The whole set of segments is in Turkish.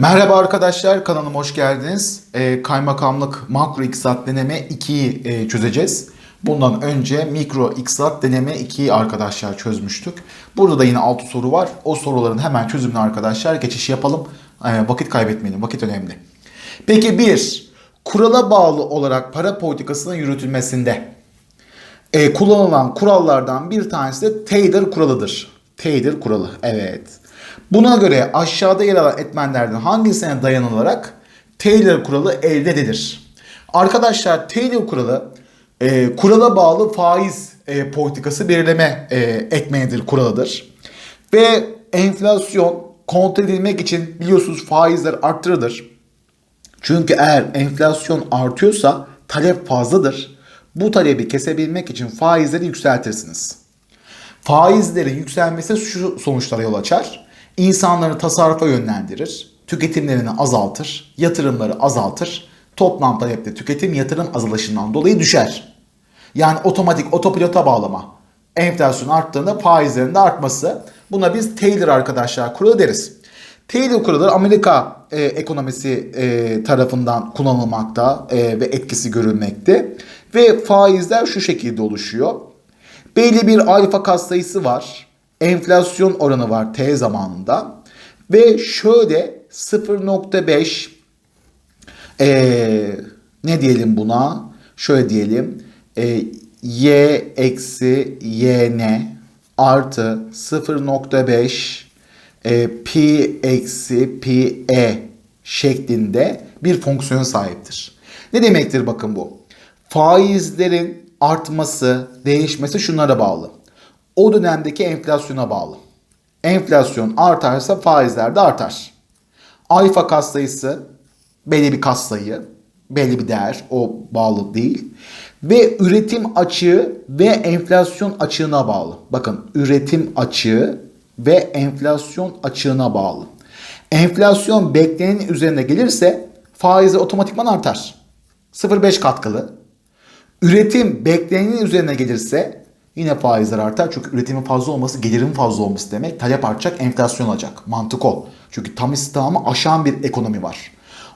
Merhaba arkadaşlar, kanalıma hoş geldiniz. Ee, kaymakamlık makro iktisat deneme 2'yi e, çözeceğiz. Bundan önce mikro iktisat deneme 2'yi arkadaşlar çözmüştük. Burada da yine 6 soru var. O soruların hemen çözümüne arkadaşlar geçiş yapalım. Ee, vakit kaybetmeyelim, vakit önemli. Peki bir, kurala bağlı olarak para politikasının yürütülmesinde e, kullanılan kurallardan bir tanesi de Taylor kuralıdır. Taylor kuralı, evet. Buna göre aşağıda yer alan etmenlerden hangisine dayanılarak Taylor kuralı elde edilir? Arkadaşlar Taylor kuralı e, kurala bağlı faiz e, politikası belirleme e, etmenidir kuralıdır. Ve enflasyon kontrol edilmek için biliyorsunuz faizler arttırılır. Çünkü eğer enflasyon artıyorsa talep fazladır. Bu talebi kesebilmek için faizleri yükseltirsiniz. Faizlerin yükselmesi şu sonuçlara yol açar. İnsanları tasarrufa yönlendirir, tüketimlerini azaltır, yatırımları azaltır. Toplam talepte tüketim yatırım azalışından dolayı düşer. Yani otomatik otopilota bağlama. Enflasyon arttığında faizlerin de artması. Buna biz Taylor arkadaşlar kuralı deriz. Taylor kuralı Amerika e, ekonomisi e, tarafından kullanılmakta e, ve etkisi görülmekte. Ve faizler şu şekilde oluşuyor. Belli bir alfa katsayısı var. Enflasyon oranı var T zamanında. Ve şöyle 0.5 ee, ne diyelim buna? Şöyle diyelim. Ee, y eksi yn artı 0.5 e, pi eksi pi e şeklinde bir fonksiyon sahiptir. Ne demektir bakın bu? Faizlerin artması, değişmesi şunlara bağlı. O dönemdeki enflasyona bağlı. Enflasyon artarsa faizler de artar. Alfa katsayısı belli bir katsayı, belli bir değer, o bağlı değil. Ve üretim açığı ve enflasyon açığına bağlı. Bakın üretim açığı ve enflasyon açığına bağlı. Enflasyon beklenenin üzerine gelirse faizi otomatikman artar. 0.5 katkılı. Üretim beklenenin üzerine gelirse yine faizler artar. Çünkü üretimin fazla olması gelirin fazla olması demek. Talep artacak, enflasyon olacak. Mantık o. Çünkü tam istihdamı aşan bir ekonomi var.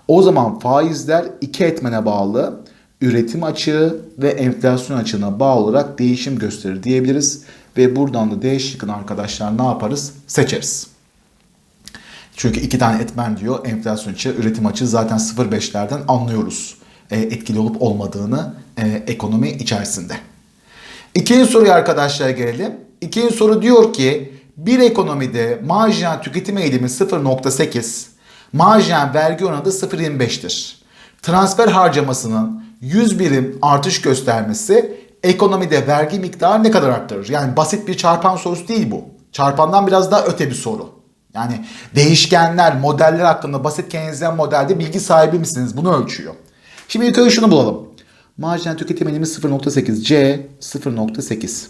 O zaman faizler iki etmene bağlı. Üretim açığı ve enflasyon açığına bağlı olarak değişim gösterir diyebiliriz. Ve buradan da D şıkkını arkadaşlar ne yaparız? Seçeriz. Çünkü iki tane etmen diyor. Enflasyon açığı, üretim açığı zaten 0.5'lerden anlıyoruz. E, etkili olup olmadığını e, ekonomi içerisinde. İkinci soruya arkadaşlar gelelim. İkinci soru diyor ki bir ekonomide marjinal tüketim eğilimi 0.8, marjinal vergi oranı da 0.25'tir. Transfer harcamasının 100 birim artış göstermesi ekonomide vergi miktarı ne kadar arttırır? Yani basit bir çarpan sorusu değil bu. Çarpandan biraz daha öte bir soru. Yani değişkenler, modeller hakkında basit keynesiyen modelde bilgi sahibi misiniz? Bunu ölçüyor. Şimdi önce şunu bulalım. Marjinal tüketim eğilimi 0.8. C 0.8.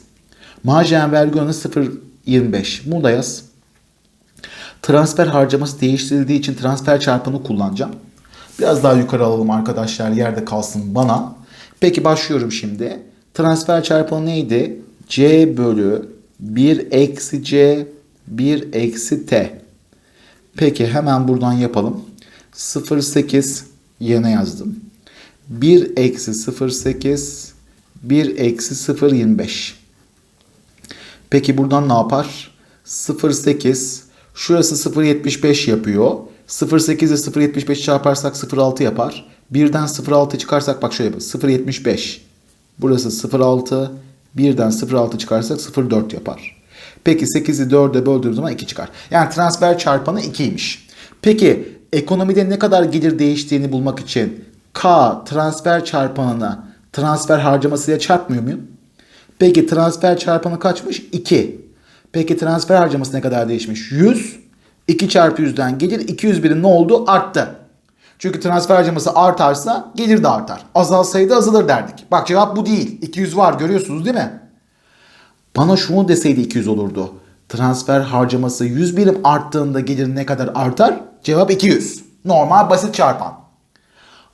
Marjinal vergi oranı 0.25. Bunu da yaz. Transfer harcaması değiştirildiği için transfer çarpanı kullanacağım. Biraz daha yukarı alalım arkadaşlar yerde kalsın bana. Peki başlıyorum şimdi. Transfer çarpanı neydi? C bölü 1 eksi C 1 eksi T. Peki hemen buradan yapalım. 0.8 yerine yazdım. 1 eksi 0.8 1 eksi 0.25. Peki buradan ne yapar? 0.8 şurası 0.75 yapıyor. 0.8 ile 0.75 çarparsak 0.6 yapar. Birden 0.6 çıkarsak bak şöyle yapalım. 0.75. Burası 0.6. Birden 0.6 çıkarsak 0.4 yapar. Peki 8'i 4'e böldüğümüz zaman 2 çıkar. Yani transfer çarpanı 2'ymiş. Peki ekonomide ne kadar gelir değiştiğini bulmak için K transfer çarpanını transfer harcamasıyla çarpmıyor muyum? Peki transfer çarpanı kaçmış? 2. Peki transfer harcaması ne kadar değişmiş? 100. 2 çarpı 100'den gelir. 200 birim ne oldu? Arttı. Çünkü transfer harcaması artarsa gelir de artar. Azalsaydı azalır derdik. Bak cevap bu değil. 200 var görüyorsunuz değil mi? Bana şunu deseydi 200 olurdu. Transfer harcaması 100 birim arttığında gelir ne kadar artar? Cevap 200. Normal basit çarpan.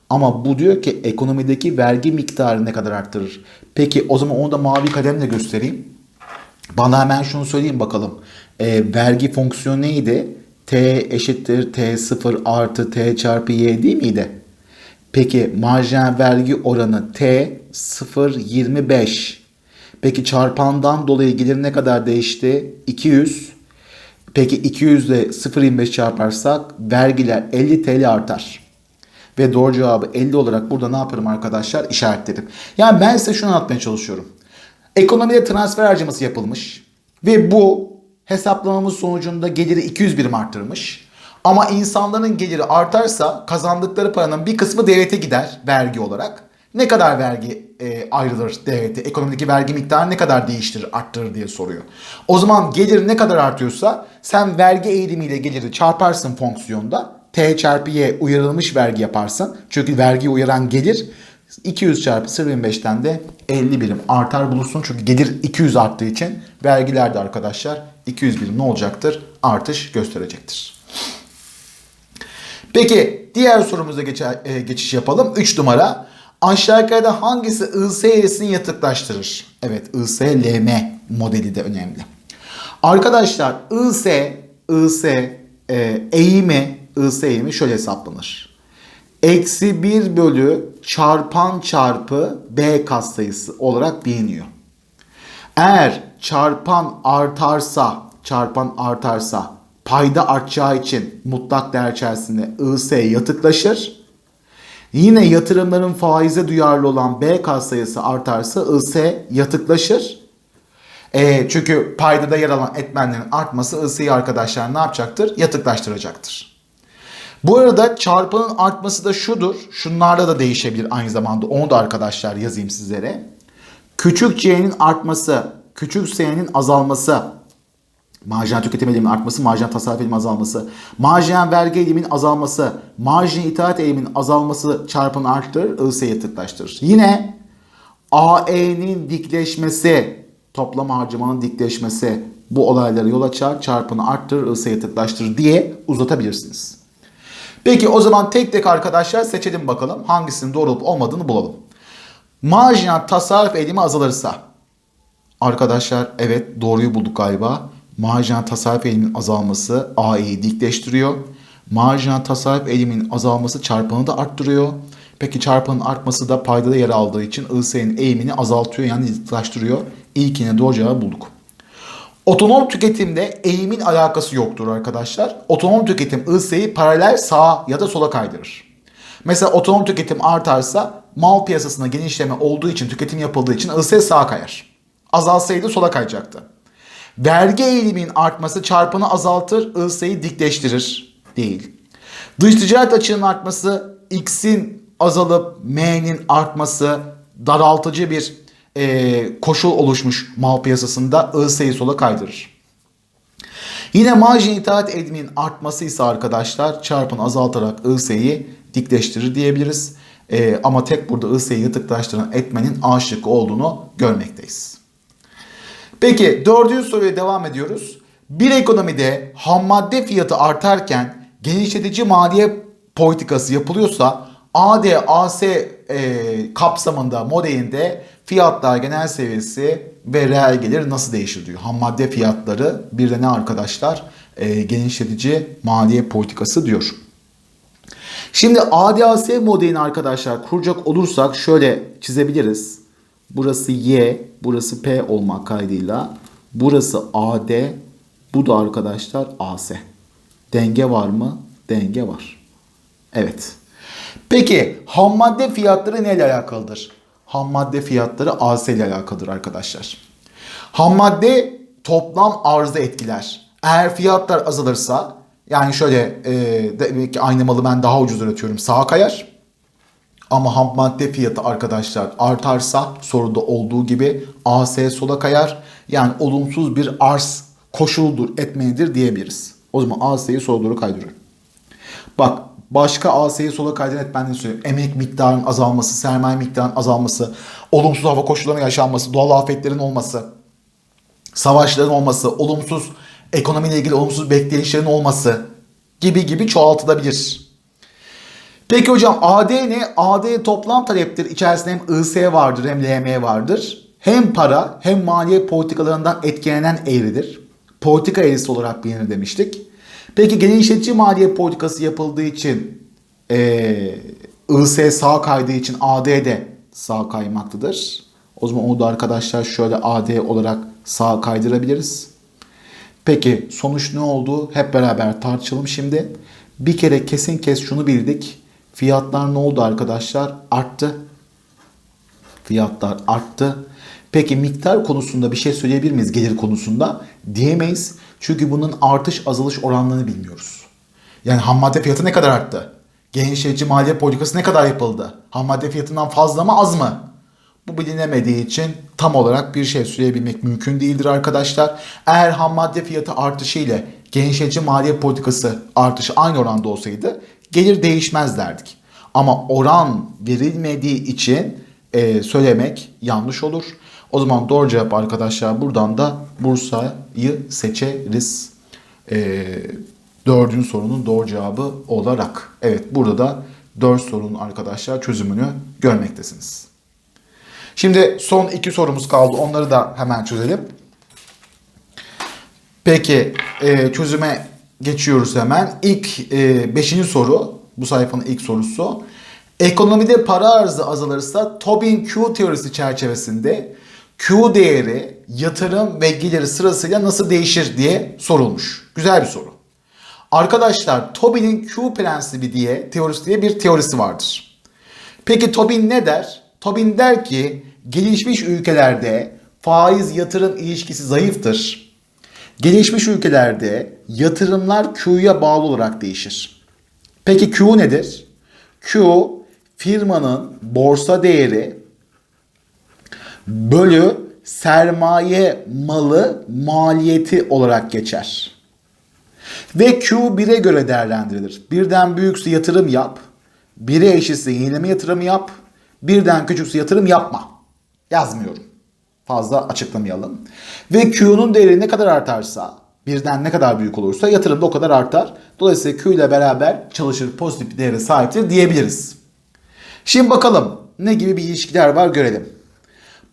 Ama bu diyor ki ekonomideki vergi miktarı ne kadar arttırır? Peki o zaman onu da mavi kalemle göstereyim. Bana hemen şunu söyleyeyim bakalım. E, vergi fonksiyonu neydi? T eşittir T0 artı T çarpı Y değil miydi? Peki marjinal vergi oranı T 0.25. Peki çarpandan dolayı gelir ne kadar değişti? 200. Peki 200 ile 0.25 çarparsak vergiler 50 TL artar. Ve doğru cevabı 50 olarak burada ne yaparım arkadaşlar? İşaretledim. Yani ben size şunu anlatmaya çalışıyorum. Ekonomide transfer harcaması yapılmış. Ve bu hesaplamamız sonucunda geliri 200 birim arttırmış. Ama insanların geliri artarsa kazandıkları paranın bir kısmı devlete gider vergi olarak. Ne kadar vergi e, ayrılır devlete? Ekonomideki vergi miktarı ne kadar değiştirir, arttırır diye soruyor. O zaman gelir ne kadar artıyorsa sen vergi eğilimiyle geliri çarparsın fonksiyonda. T çarpı Y uyarılmış vergi yaparsın. Çünkü vergi uyaran gelir 200 çarpı 0.25'ten de 50 birim artar bulursun. Çünkü gelir 200 arttığı için vergiler de arkadaşlar 200 birim ne olacaktır? Artış gösterecektir. Peki diğer sorumuza e, geçiş yapalım. 3 numara. Aşağıdaki hangisi IS eğrisini yatıklaştırır? Evet IS-LM modeli de önemli. Arkadaşlar IS, IS e, eğimi, IS eğimi şöyle hesaplanır. Eksi 1 bölü çarpan çarpı B katsayısı olarak biliniyor. Eğer çarpan artarsa, çarpan artarsa payda artacağı için mutlak değer içerisinde IS yatıklaşır. Yine yatırımların faize duyarlı olan B katsayısı artarsa IS yatıklaşır. E, çünkü paydada yer alan etmenlerin artması IS'yi arkadaşlar ne yapacaktır? Yatıklaştıracaktır. Bu arada çarpanın artması da şudur. Şunlarda da değişebilir aynı zamanda. Onu da arkadaşlar yazayım sizlere. Küçük c'nin artması, küçük s'nin azalması, marjinal tüketim eğiliminin artması, marjinal tasarruf eğiliminin azalması, marjinal vergi eğiliminin azalması, marjinal itaat eğiliminin azalması çarpanı arttırır, IS'yi yatıklaştırır. Yine AE'nin dikleşmesi, toplam harcamanın dikleşmesi bu olaylara yol açar, çarpanı arttırır, IS'yi yatıklaştırır diye uzatabilirsiniz. Peki o zaman tek tek arkadaşlar seçelim bakalım hangisinin doğru olup olmadığını bulalım. Marjinal tasarruf eğilimi azalırsa arkadaşlar evet doğruyu bulduk galiba. Marjinal tasarruf eğiliminin azalması AE'yi dikleştiriyor. Marjinal tasarruf eğiliminin azalması çarpanı da arttırıyor. Peki çarpanın artması da paydada yer aldığı için IS'nin eğimini azaltıyor yani dikleştiriyor. İlkine doğru cevabı bulduk. Otonom tüketimde eğimin alakası yoktur arkadaşlar. Otonom tüketim IS'yi paralel sağa ya da sola kaydırır. Mesela otonom tüketim artarsa mal piyasasında genişleme olduğu için tüketim yapıldığı için IS sağa kayar. Azalsaydı sola kayacaktı. Vergi eğiliminin artması çarpanı azaltır, IS'yi dikleştirir. Değil. Dış ticaret açığının artması X'in azalıp M'nin artması daraltıcı bir e, koşul oluşmuş mal piyasasında IS'yi sola kaydırır. Yine marjin itaat eğiliminin artması ise arkadaşlar çarpanı azaltarak IS'yi dikleştirir diyebiliriz. E, ama tek burada IS'yi yatıklaştıran etmenin A şıkkı olduğunu görmekteyiz. Peki dördüncü soruya devam ediyoruz. Bir ekonomide ham madde fiyatı artarken genişletici maliye politikası yapılıyorsa AD-AS e, kapsamında modelinde fiyatlar genel seviyesi ve reel gelir nasıl değişir diyor. Ham madde fiyatları bir de ne arkadaşlar? E, genişletici maliye politikası diyor. Şimdi ADAS modelini arkadaşlar kuracak olursak şöyle çizebiliriz. Burası Y, burası P olmak kaydıyla. Burası AD, bu da arkadaşlar AS. Denge var mı? Denge var. Evet. Peki ham madde fiyatları neyle alakalıdır? Ham madde fiyatları AS ile alakalıdır arkadaşlar. Ham madde toplam arzı etkiler. Eğer fiyatlar azalırsa yani şöyle e, demek ki aynı malı ben daha ucuz üretiyorum sağa kayar. Ama ham madde fiyatı arkadaşlar artarsa soruda olduğu gibi AS sola kayar. Yani olumsuz bir arz koşuldur, etmenidir diyebiliriz. O zaman AS'yi sola doğru kaydırıyorum. Bak başka AS'yi sola kaydıran etmenleri söyleyeyim. Emek miktarının azalması, sermaye miktarının azalması, olumsuz hava koşullarının yaşanması, doğal afetlerin olması, savaşların olması, olumsuz ekonomiyle ilgili olumsuz bekleyişlerin olması gibi gibi çoğaltılabilir. Peki hocam AD ne? AD toplam taleptir. İçerisinde hem IS vardır hem LM vardır. Hem para hem maliye politikalarından etkilenen eğridir. Politika eğrisi olarak bilinir demiştik. Peki genişletici maliye politikası yapıldığı için e, IS sağ kaydığı için AD de sağ kaymaktadır. O zaman onu da arkadaşlar şöyle AD olarak sağ kaydırabiliriz. Peki sonuç ne oldu? Hep beraber tartışalım şimdi. Bir kere kesin kes şunu bildik. Fiyatlar ne oldu arkadaşlar? Arttı. Fiyatlar arttı. Peki miktar konusunda bir şey söyleyebilir miyiz gelir konusunda? Diyemeyiz. Çünkü bunun artış azalış oranlarını bilmiyoruz. Yani ham madde fiyatı ne kadar arttı? Genişletici maliye politikası ne kadar yapıldı? Ham madde fiyatından fazla mı az mı? Bu bilinemediği için tam olarak bir şey söyleyebilmek mümkün değildir arkadaşlar. Eğer ham madde fiyatı artışı ile genişletici maliye politikası artışı aynı oranda olsaydı gelir değişmez derdik. Ama oran verilmediği için e, söylemek yanlış olur. O zaman doğru cevap arkadaşlar buradan da Bursa'yı seçeriz. E, dördüncü sorunun doğru cevabı olarak. Evet burada da dört sorunun arkadaşlar çözümünü görmektesiniz. Şimdi son iki sorumuz kaldı. Onları da hemen çözelim. Peki e, çözüme geçiyoruz hemen. İlk e, beşinci soru. Bu sayfanın ilk sorusu. Ekonomide para arzı azalırsa Tobin Q teorisi çerçevesinde Q değeri yatırım ve geliri sırasıyla nasıl değişir diye sorulmuş. Güzel bir soru. Arkadaşlar Tobin'in Q prensibi diye teorisi diye bir teorisi vardır. Peki Tobin ne der? Tobin der ki gelişmiş ülkelerde faiz yatırım ilişkisi zayıftır. Gelişmiş ülkelerde yatırımlar Q'ya bağlı olarak değişir. Peki Q nedir? Q firmanın borsa değeri bölü sermaye malı maliyeti olarak geçer. Ve Q 1'e göre değerlendirilir. Birden büyükse yatırım yap, 1'e eşitse yenileme yatırımı yap, birden küçükse yatırım yapma. Yazmıyorum. Fazla açıklamayalım. Ve Q'nun değeri ne kadar artarsa, birden ne kadar büyük olursa yatırım da o kadar artar. Dolayısıyla Q ile beraber çalışır pozitif bir değere sahiptir diyebiliriz. Şimdi bakalım ne gibi bir ilişkiler var görelim.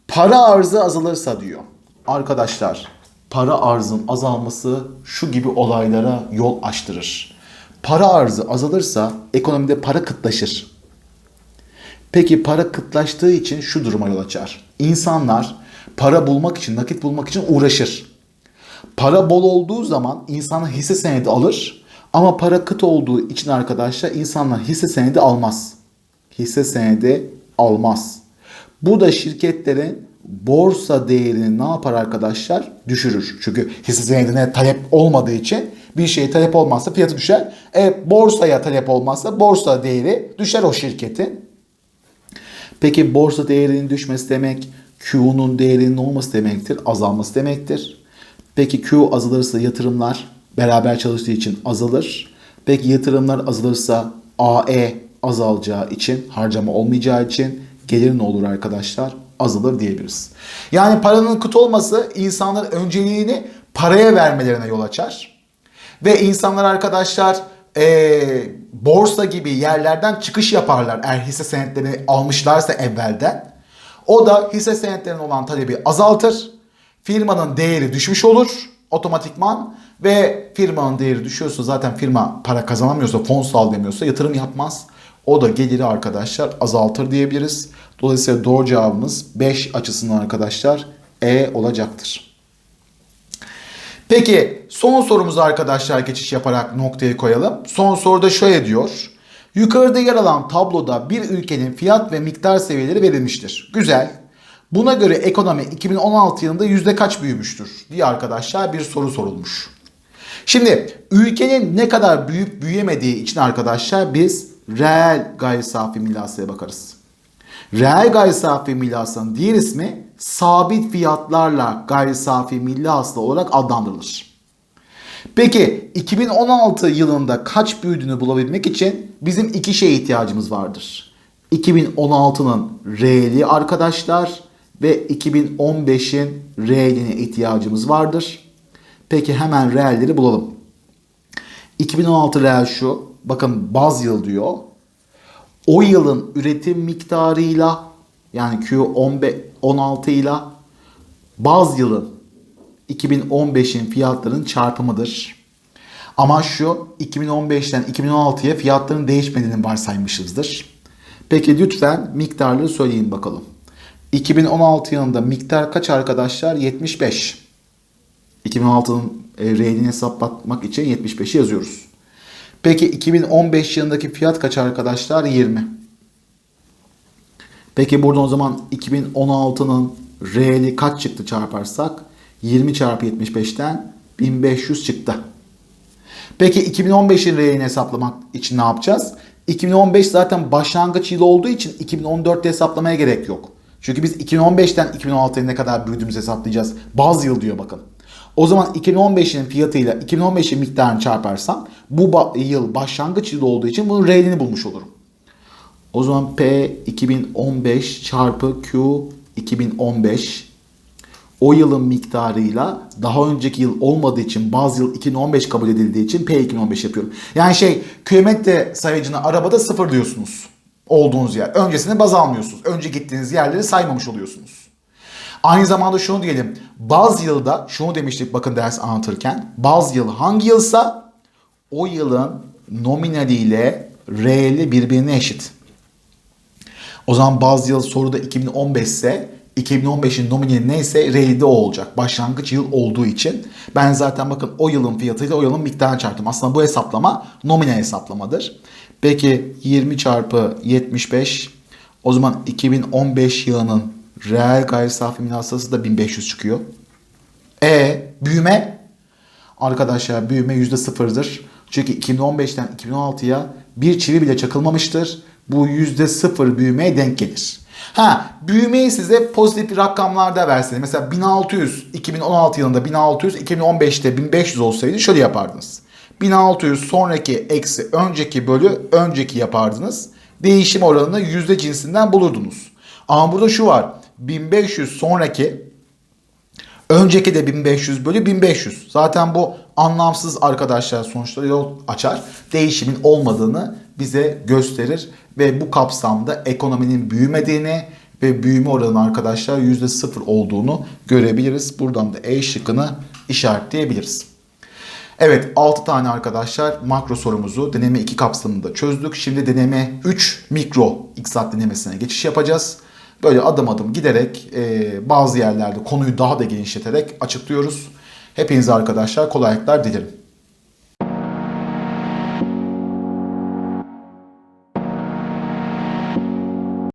Para arzı azalırsa diyor. Arkadaşlar para arzın azalması şu gibi olaylara yol açtırır. Para arzı azalırsa ekonomide para kıtlaşır. Peki para kıtlaştığı için şu duruma yol açar. İnsanlar para bulmak için, nakit bulmak için uğraşır. Para bol olduğu zaman insanlar hisse senedi alır ama para kıt olduğu için arkadaşlar insanlar hisse senedi almaz. Hisse senedi almaz. Bu da şirketlerin borsa değerini ne yapar arkadaşlar? Düşürür. Çünkü hisse senedine talep olmadığı için bir şeye talep olmazsa fiyatı düşer. E borsaya talep olmazsa borsa değeri düşer o şirketin. Peki borsa değerinin düşmesi demek Q'nun değerinin olması demektir, azalması demektir. Peki Q azalırsa yatırımlar beraber çalıştığı için azalır. Peki yatırımlar azalırsa AE azalacağı için, harcama olmayacağı için gelir ne olur arkadaşlar? Azalır diyebiliriz. Yani paranın kıt olması insanların önceliğini paraya vermelerine yol açar. Ve insanlar arkadaşlar e, borsa gibi yerlerden çıkış yaparlar eğer hisse senetlerini almışlarsa evvelden. O da hisse senetlerine olan talebi azaltır. Firmanın değeri düşmüş olur otomatikman ve firmanın değeri düşüyorsa zaten firma para kazanamıyorsa, fon sağlayamıyorsa yatırım yapmaz. O da geliri arkadaşlar azaltır diyebiliriz. Dolayısıyla doğru cevabımız 5 açısından arkadaşlar E olacaktır. Peki son sorumuza arkadaşlar geçiş yaparak noktayı koyalım. Son soruda şöyle diyor. Yukarıda yer alan tabloda bir ülkenin fiyat ve miktar seviyeleri verilmiştir. Güzel. Buna göre ekonomi 2016 yılında yüzde kaç büyümüştür diye arkadaşlar bir soru sorulmuş. Şimdi ülkenin ne kadar büyüyüp büyüyemediği için arkadaşlar biz reel gayri safi milli bakarız. Reel gayri safi milli diğer ismi sabit fiyatlarla gayri safi milli hasıla olarak adlandırılır. Peki 2016 yılında kaç büyüdüğünü bulabilmek için bizim iki şeye ihtiyacımız vardır. 2016'nın reeli arkadaşlar ve 2015'in reeline ihtiyacımız vardır. Peki hemen reelleri bulalım. 2016 reel şu. Bakın baz yıl diyor. O yılın üretim miktarıyla yani Q16 ile baz yılın 2015'in fiyatların çarpımıdır. Ama şu 2015'ten 2016'ya fiyatların değişmediğini varsaymışızdır. Peki lütfen miktarları söyleyin bakalım. 2016 yılında miktar kaç arkadaşlar? 75. 2016'nın e, R'ini hesaplatmak için 75'i yazıyoruz. Peki 2015 yılındaki fiyat kaç arkadaşlar? 20. Peki buradan o zaman 2016'nın R'li kaç çıktı çarparsak? 20 çarpı 75'ten 1500 çıktı. Peki 2015'in R'ini hesaplamak için ne yapacağız? 2015 zaten başlangıç yılı olduğu için 2014'te hesaplamaya gerek yok. Çünkü biz 2015'ten 2016'ya ne kadar büyüdüğümüzü hesaplayacağız. Bazı yıl diyor bakın. O zaman 2015'in fiyatıyla 2015'in miktarını çarparsam bu yıl başlangıç yılı olduğu için bunun R'ini bulmuş olurum. O zaman P 2015 çarpı Q 2015 o yılın miktarıyla daha önceki yıl olmadığı için bazı yıl 2015 kabul edildiği için P 2015 yapıyorum. Yani şey kilometre sayacına arabada sıfır diyorsunuz olduğunuz yer. Öncesini baz almıyorsunuz. Önce gittiğiniz yerleri saymamış oluyorsunuz. Aynı zamanda şunu diyelim. Bazı yılda şunu demiştik bakın ders anlatırken. Bazı yıl hangi yılsa o yılın nominaliyle R'li birbirine eşit. O zaman bazı yıl soruda 2015 ise 2015'in nominali neyse R'li de o olacak. Başlangıç yıl olduğu için. Ben zaten bakın o yılın fiyatıyla o yılın miktarını çarptım. Aslında bu hesaplama nominal hesaplamadır. Peki 20 çarpı 75 o zaman 2015 yılının reel gayri safi milli hasılası da 1500 çıkıyor. E büyüme arkadaşlar büyüme yüzde sıfırdır. Çünkü 2015'ten 2016'ya bir çivi bile çakılmamıştır. Bu yüzde sıfır büyümeye denk gelir. Ha büyümeyi size pozitif rakamlarda versene. Mesela 1600 2016 yılında 1600 2015'te 1500 olsaydı şöyle yapardınız. 1600 sonraki eksi önceki bölü önceki yapardınız. Değişim oranını yüzde cinsinden bulurdunuz. Ama burada şu var. 1500 sonraki Önceki de 1500 bölü 1500. Zaten bu anlamsız arkadaşlar sonuçta yol açar. Değişimin olmadığını bize gösterir. Ve bu kapsamda ekonominin büyümediğini ve büyüme oranı arkadaşlar %0 olduğunu görebiliriz. Buradan da E şıkkını işaretleyebiliriz. Evet 6 tane arkadaşlar makro sorumuzu deneme 2 kapsamında çözdük. Şimdi deneme 3 mikro iktisat denemesine geçiş yapacağız. Böyle adım adım giderek e, bazı yerlerde konuyu daha da genişleterek açıklıyoruz. Hepinize arkadaşlar kolaylıklar dilerim.